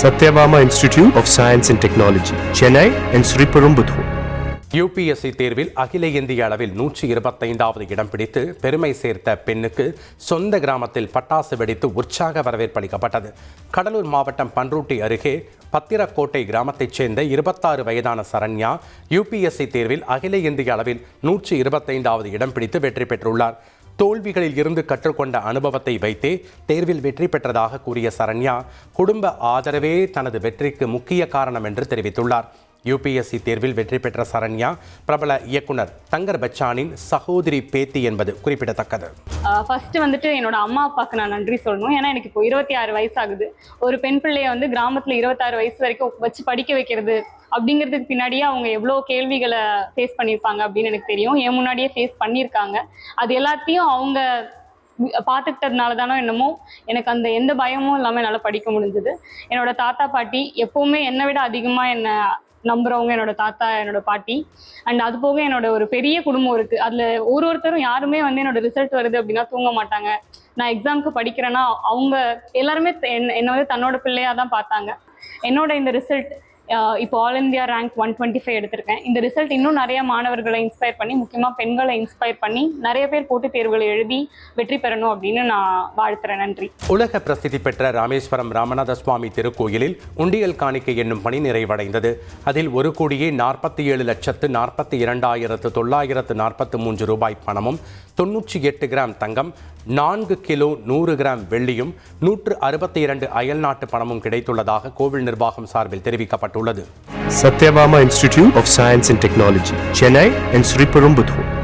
Sathyabama institute of science and technology Chennai and Sriperumbudur UPSC தேர்வில் அகில இந்திய அளவில் நூற்றி இருபத்தைந்தாவது இடம் பிடித்து பெருமை சேர்த்த பெண்ணுக்கு சொந்த கிராமத்தில் பட்டாசு வெடித்து உற்சாக வரவேற்பு அளிக்கப்பட்டது. கடலூர் மாவட்டம் பன்ருட்டி அருகே பத்திரக்கோட்டை கிராமத்தைச் சேர்ந்த இருபத்தாறு வயதான சரண்யா யுபிஎஸ்சி தேர்வில் அகில இந்திய அளவில் நூற்றி இருபத்தைந்தாவது இடம் பிடித்து வெற்றி பெற்றுள்ளார். தோல்விகளில் இருந்து கற்றுக்கொண்ட அனுபவத்தை வைத்தே தேர்வில் வெற்றி பெற்றதாக கூறிய சரண்யா குடும்ப ஆதரவே தனது வெற்றிக்கு முக்கிய காரணம் என்று தெரிவித்துள்ளார். யூபிஎஸ்சி தேர்வில் வெற்றி பெற்ற சரண்யா பிரபல இயக்குனர் தங்கர் பச்சானின் சகோதரி பேத்தி என்பது குறிப்பிடத்தக்கது. ஃபர்ஸ்ட் வந்துட்டு என்னோட அம்மா அப்பாவுக்கு நான் நன்றி சொல்லணும். ஏன்னா எனக்கு இப்போ இருபத்தி ஆறு வயசு ஆகுது ஒரு பெண் பிள்ளைய வந்து கிராமத்துல இருபத்தாறு வயசு வரைக்கும் வச்சு படிக்க வைக்கிறது அப்படிங்கிறதுக்கு பின்னாடியே அவங்க எவ்வளோ கேள்விகளை ஃபேஸ் பண்ணியிருப்பாங்க அப்படின்னு எனக்கு தெரியும். என் முன்னாடியே ஃபேஸ் பண்ணியிருக்காங்க. அது எல்லாத்தையும் அவங்க பார்த்துக்கிட்டதுனால தானோ என்னமோ எனக்கு அந்த எந்த பயமும் இல்லாமல் என்னால் படிக்க முடிஞ்சது. என்னோட தாத்தா பாட்டி எப்போவுமே என்னை விட அதிகமாக என்னை நம்புறவங்க என்னோட தாத்தா என்னோட பாட்டி. அண்ட் அது போக என்னோட ஒரு பெரிய குடும்பம் இருக்கு. அதுல ஒரு ஒருத்தரும் யாருமே வந்து என்னோட ரிசல்ட் வருது அப்படின்னா தூங்க மாட்டாங்க. நான் எக்ஸாம்க்கு படிக்கிறேன்னா அவங்க எல்லாருமே என்ன- என்னை வந்து தன்னோட பிள்ளையா தான் பார்த்தாங்க. என்னோட இந்த ரிசல்ட் இப்போ all India rank one twenty five எடுத்திருக்கேன். இந்த ரிசல்ட் இன்னும் நிறைய மாணவர்களை இன்ஸ்பயர் பண்ணி முக்கியமாக பெண்களை இன்ஸ்பயர் பண்ணி நிறைய பேர் போட்டித் தேர்வுகளை எழுதி வெற்றி பெறணும் அப்படின்னு நான் வாழ்த்துறேன். நன்றி. உலக பிரசித்தி பெற்ற ராமேஸ்வரம் ராமநாத சுவாமி திருக்கோயிலில் உண்டியல் காணிக்கை என்னும் பணி நிறைவடைந்தது. அதில் ஒரு கோடியே நாற்பத்தி ஏழு லட்சத்து நாற்பத்தி இரண்டாயிரத்து தொள்ளாயிரத்து நாற்பத்து மூன்று ரூபாய் பணமும் தொன்னூற்றி எட்டு கிராம் தங்கம் நான்கு கிலோ நூறு கிராம் வெள்ளியும் நூற்று அறுபத்தி இரண்டு அயல்நாட்டு பணமும் கிடைத்துள்ளதாக கோவில் நிர்வாகம் சார்பில் தெரிவிக்கப்பட்டுள்ளது. Sathyabama institute of science and technology Chennai and Sriperumbudur.